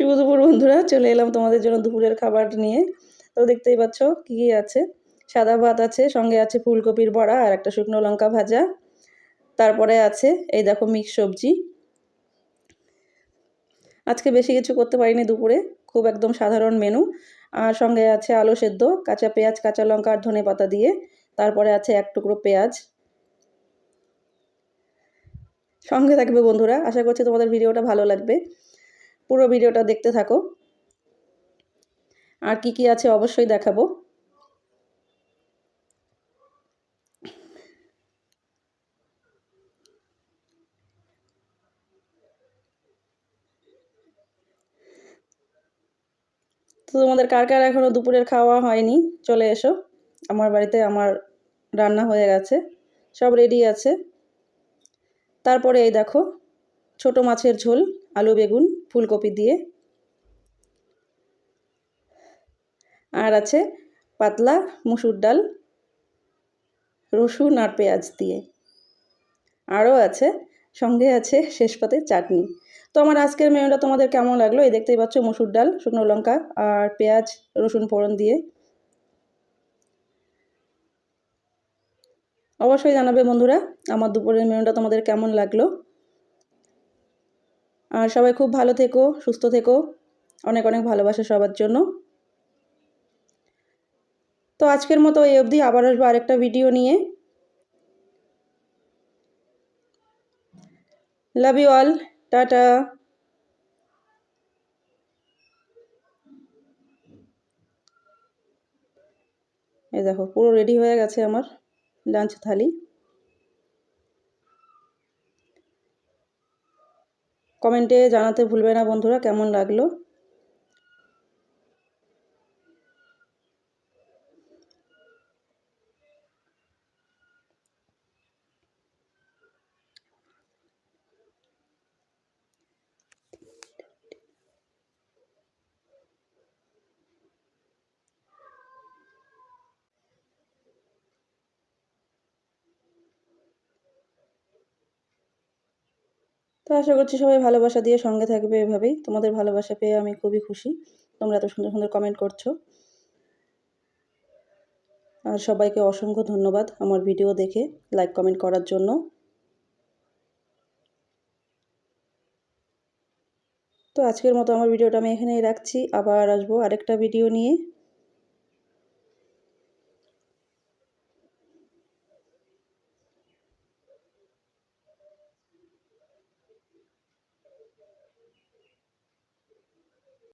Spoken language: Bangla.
শুভ দুপুর, বন্ধুরা। চলে এলাম তোমাদের জন্য দুপুরের খাবার নিয়ে। তো দেখতেই পাচ্ছ কী কী আছে। সাদা ভাত আছে, সঙ্গে আছে ফুলকপির বড়া আর একটা শুকনো লঙ্কা ভাজা। তারপরে আছে, এই দেখো মিক্স সবজি। আজকে বেশি কিছু করতে পারিনি দুপুরে, খুব একদম সাধারণ মেনু আর সঙ্গে আছে আলু সেদ্ধ, কাঁচা পেঁয়াজ, কাঁচা লঙ্কা আর ধনে পাতা দিয়ে। তারপরে আছে এক টুকরো পেঁয়াজ। সঙ্গে থাকবে বন্ধুরা, আশা করছি তোমাদের ভিডিওটা ভালো লাগবে। পুরো ভিডিওটা দেখতে থাকো। আর কি কি আছে অবশ্যই দেখাবো। তো তোমাদের কার কার এখনও দুপুরের খাওয়া হয়নি, চলে এসো। আমার বাড়িতে আমার রান্না হয়ে গেছে, সব রেডি আছে। তারপরে এই দেখো, ছোট মাছের ঝোল। আলু, বেগুন, ফুলকপি দিয়ে। আর আছে পাতলা মুসুর ডাল, রসুন আর পেঁয়াজ দিয়ে। আরও আছে, সঙ্গে আছে শেষ পাতে চাটনি। তো আমার আজকের মেনুটা তোমাদের কেমন লাগল? এই দেখতেই পাচ্ছ মুসুর ডাল, শুকনো লঙ্কা আর পেঁয়াজ, রসুন ফোড়ন দিয়ে। অবশ্যই জানাবে বন্ধুরা আমার দুপুরের মেনুটা তোমাদের কেমন লাগল? আর সবাই খুব ভালো থেকো, সুস্থ থেকো। অনেক অনেক ভালোবাসা সবার জন্য। তো আজকের মতো এই অবধি আবার আসব আরেকটা ভিডিও নিয়ে। লাভ ইউ অল টাটা এই দেখো, পুরো রেডি হয়ে গেছে আমার লাঞ্চ থালি। কমেন্টে জানাতে ভুলবে না বন্ধুরা কেমন লাগল? তো আশা করছি সবাই ভালোবাসা দিয়ে সঙ্গে থাকবে এভাবেই। তোমাদের ভালোবাসা পেয়ে আমি খুবই খুশি। তোমরা এত সুন্দর সুন্দর কমেন্ট করছ। আর সবাইকে অসংখ্য ধন্যবাদ আমার ভিডিও দেখে লাইক কমেন্ট করার জন্য। তো আজকের মতো আমার ভিডিওটা আমি এখানেই রাখছি। আবার আসব আরেকটা ভিডিও নিয়ে।